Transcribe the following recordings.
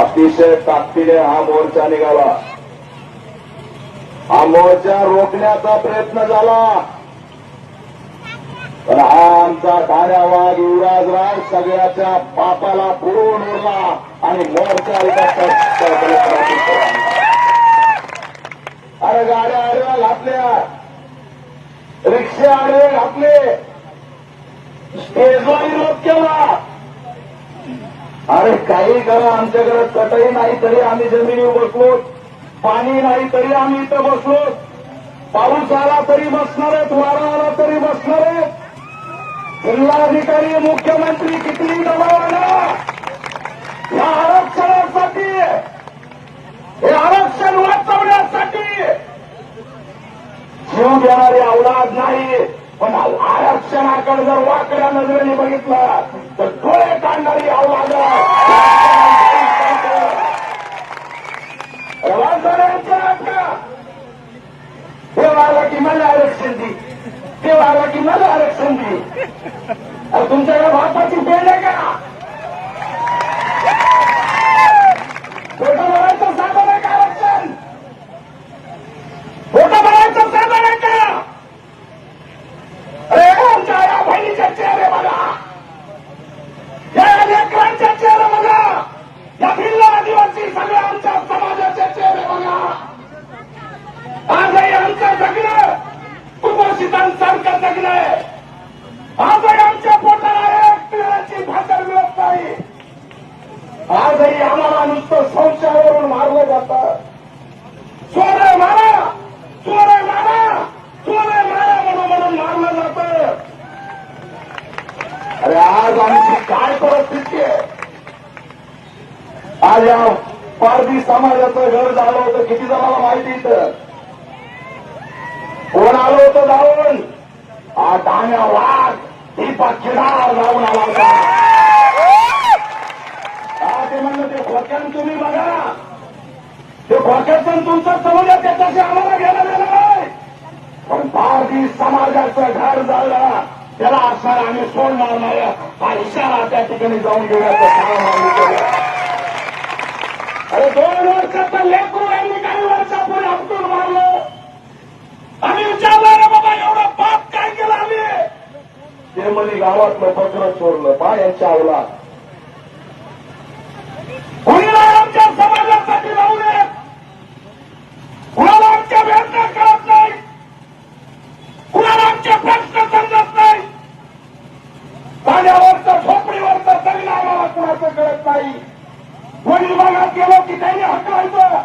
अतिशय ताकदीने हा मोर्चा निघाला. हा मोर्चा रोखण्याचा प्रयत्न झाला. पण हा आमचा धाऱ्यावाग युवराजराव सगळ्याच्या पापाला पुरून उरला आणि मोर्चा एका अरे काही करा आमच्याकडे चटई नाही तरी आम्ही जमिनीवर बसलो. पाणी नाही तरी आम्ही इथं बसलो. पाऊस आला तरी बसणार आहेत वारा आला तरी बसणार आहेत. जिल्हाधिकारी मुख्यमंत्री किती दबाव आला या आरक्षणासाठी हे आरक्षण वाचवण्यासाठी जीव देणारी अवलाद नाही. पण आरक्षणाकडे जर वाकड्या नजरेने बघितला तर डोळे काढणारी अवलाद ते वागला की मला आरक्षण दे ते आरक्षण दे. तुमच्या तुमच्याकडे बापाची पेन आहे का फोटो भरायचं साधन आहे का आरक्षण फोटो भरायचं साधन आहे का अरे आमच्या या बहिणीचे चेहरे बघा या लेकरांचे चेहरे बघा या भिल्ल आदिवासी सगळ्या आमच्या समाजाचे चेहरे बघा आजही आमचं जगणं कुपोषितांसारखं जगणं आजही आमच्या पोटाला एक पिळाची भाकर मिळत नाही. आजही आम्हाला नुसतं संशयावरून मारलं जातं. चोरे मारा चोरे मारा चोरे मारा म्हणून म्हणून मारलं जात. अरे आज आमची काय परिस्थिती आहे? आज या पारधी समाजाचं घर झालं होतं किती जणांना माहिती इथं? कोण आलं होतं जाऊन? हा डाण्या वाघ दीपक किडार जाऊन आला होता ते म्हणलं ते खोक्यान तुम्ही बघा. ते खोक्यात पण तुमचं समजा त्याच्याशी आम्हाला घेणं नाही. पण भारतीय समाजाचं घर झालं त्याला असणार आम्ही सोडणार नाही हा इशारा त्या ठिकाणी जाऊन घेण्याचं काम आम्ही केलं अरे दोन वर्षाचं लेकरू यांनी काही वर्षापूर्वी आपटून मारलं आम्ही विचारलं रे बाबा एवढं पाप काय केलं आम्ही ते म्हणे गावातलं पत्र चोरलं बा यांच्या अवलाद. कुणीला आमच्या समाजासाठी नये? कुणाला आमच्या वेदना कळत नाही? कुणाला आमचे प्रश्न समजत नाही? पाण्यावरचं झोपडीवरचं आम्हाला कुणाचं कळत नाही? पोलीस भागात गेलो की त्यांनी हटवायचं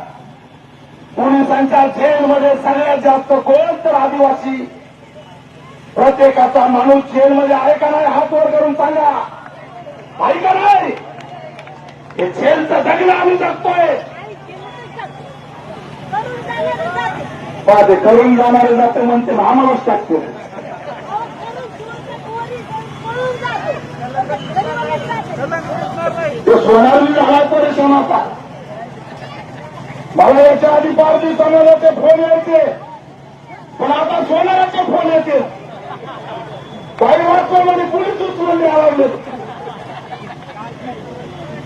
पोलिसांच्या जेलमध्ये सगळ्यात जास्त कोण तर आदिवासी प्रत्येकाचा माणूस जेलमध्ये आहे का नाही हात वर करून सांगा. आहे का नाही? हे जेलचं जगणं आम्ही जगतोय ते करून जाणारे जाते म्हणते आम्हालाच टाकतो तो सोनाली झाला परेशान होता मला याच्या आधी पाच दिवसामध्ये फोन यायचे. पण आता सोनाराचे फोन येते काही वाजतामध्ये पोलीस उचलून द्यायला लागले.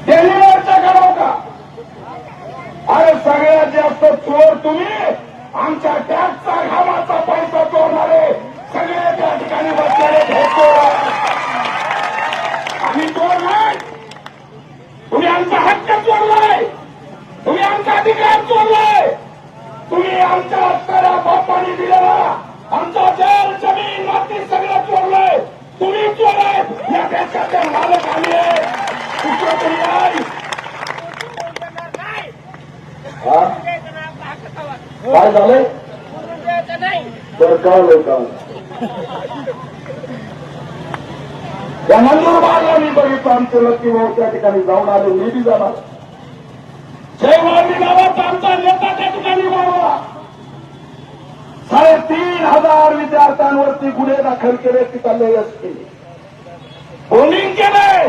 डेलिव्हरचा कराव का अरे सगळ्यात जास्त चोर तुम्ही. आमच्या टॅक्सचा घामाचा पैसा चोरणारे सगळे त्या ठिकाणी बसलेले हे चोर आहेत. आम्ही चोर नाही तुम्ही आमचा हक्क चोरलाय तुम्ही आमचा अधिकार चोरलाय तुम्ही आमच्या हक्काला बापाने दिलेला आमचा जल जमीन माती सगळं चोरलंय तुम्ही चोर आहे या देशाचे मालक आम्ही आहे दुसरं तरी आहे हा? काय झालंय? तर कळलं का या नंदुरबारला मी बघितलं आमचे लक्की भाऊ त्या ठिकाणी जाऊन आलो मी बी जाणार. जयवाडी गावात आमचा नेता त्या ठिकाणी बाबा साडेतीन हजार विद्यार्थ्यांवरती गुन्हे दाखल केले तिथले असते बोलिंग केले.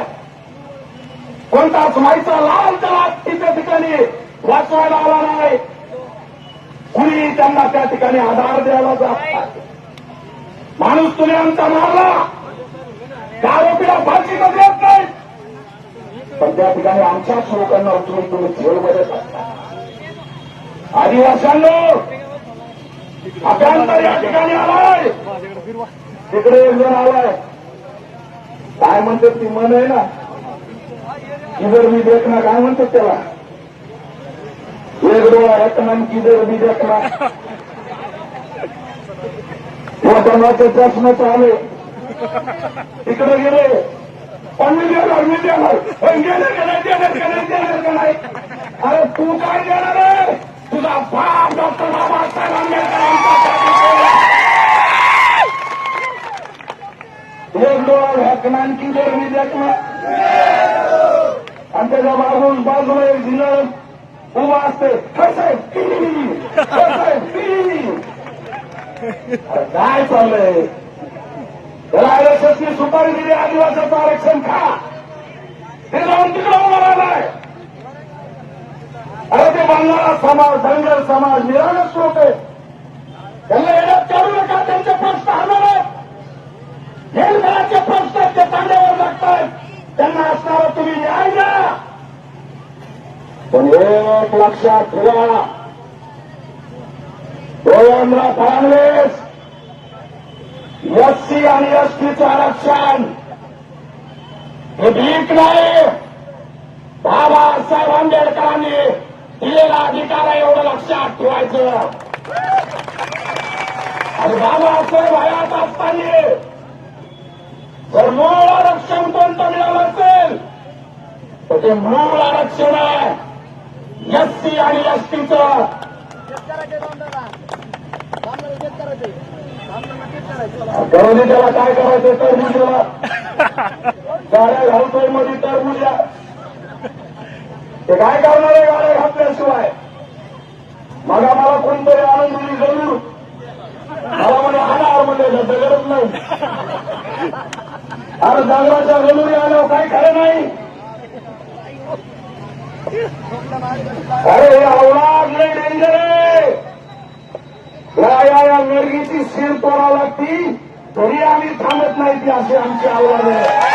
कोणता माईचा लाल त्याला तिच्या ठिकाणी वाचवायला आला नाही. कुणी त्यांना त्या ठिकाणी आधार द्यायला जात माणूस तुम्ही आमचा मारला. त्या आरोपीला फाशी देत नाही. पण त्या ठिकाणी आमच्याच लोकांना उचलून तुम्ही जेलमध्ये टाकता आदिवासांनो अभ्यंतर या ठिकाणी आलाय. तिकडे एक जण आलाय. काय म्हणते ती मन आहे ना? इतर मी देखना काय म्हणतात त्याला? एक डोळा रत्नान जर बी देखना वतनाचे चष्मे चालू तिकडे गेले. पण मी देणार मी देणार पण गेले का देणार देणार अरे तू काय देणार आहे? तुझा बाप डॉक्टर बाबासाहेब आंबेडकर एक डोळा ढकणार की जर मी देखणार आणि त्याच्या बाजून बाजूला एक दिलं उभा असते कसं आहे कसं आहे अरे काय चाललंय? त्याला आरएसएसनी सुपारी दिली आदिवासाचं आरक्षण खा. ते जाऊन तिकडे उभा राहिलाय. अरे ते बंगाला समाज धनगर समाज निरागस लोक आहे. त्यांना येण्यात काढू नका त्यांचे प्रश्न हरणार आहेत हेलघराचे प्रश्न ते तांड्यावर लागतायत त्यांना असणारा तुम्ही न्याय द्या पण एक लक्षात ठेवा. देवेंद्र फडणवीस एससी आणि एसटीचं आरक्षण. हे भीक नाही. बाबासाहेब आंबेडकरांनी दिलेला अधिकार आहे एवढं लक्षात ठेवायचं. आणि बाबासाहेब हयात असताना जर मूळ आरक्षण कोणतं मिळालं असेल तर ते मूळ आरक्षण आहे. एससी आणि एसटीचं करोनी त्याला काय करायचं? तर मुलीला गाड्या घालतोयमध्ये तर टरबुजा ते काय करणार आहे गाड्या घातल्याशिवाय? मग मला कोणतरी आणून दिली जरूर. मला म्हणे हाणार म्हणजे गरज नाही. अरे दगडाच्या गलुरी आल्यावर काही खरं नाही? अरे अवलाद लय डेंजर आहे. या या या नरगीची सीर तोडा लागती. तरी आम्ही थांबत नाही ती अशी आमची आव्हान. आहे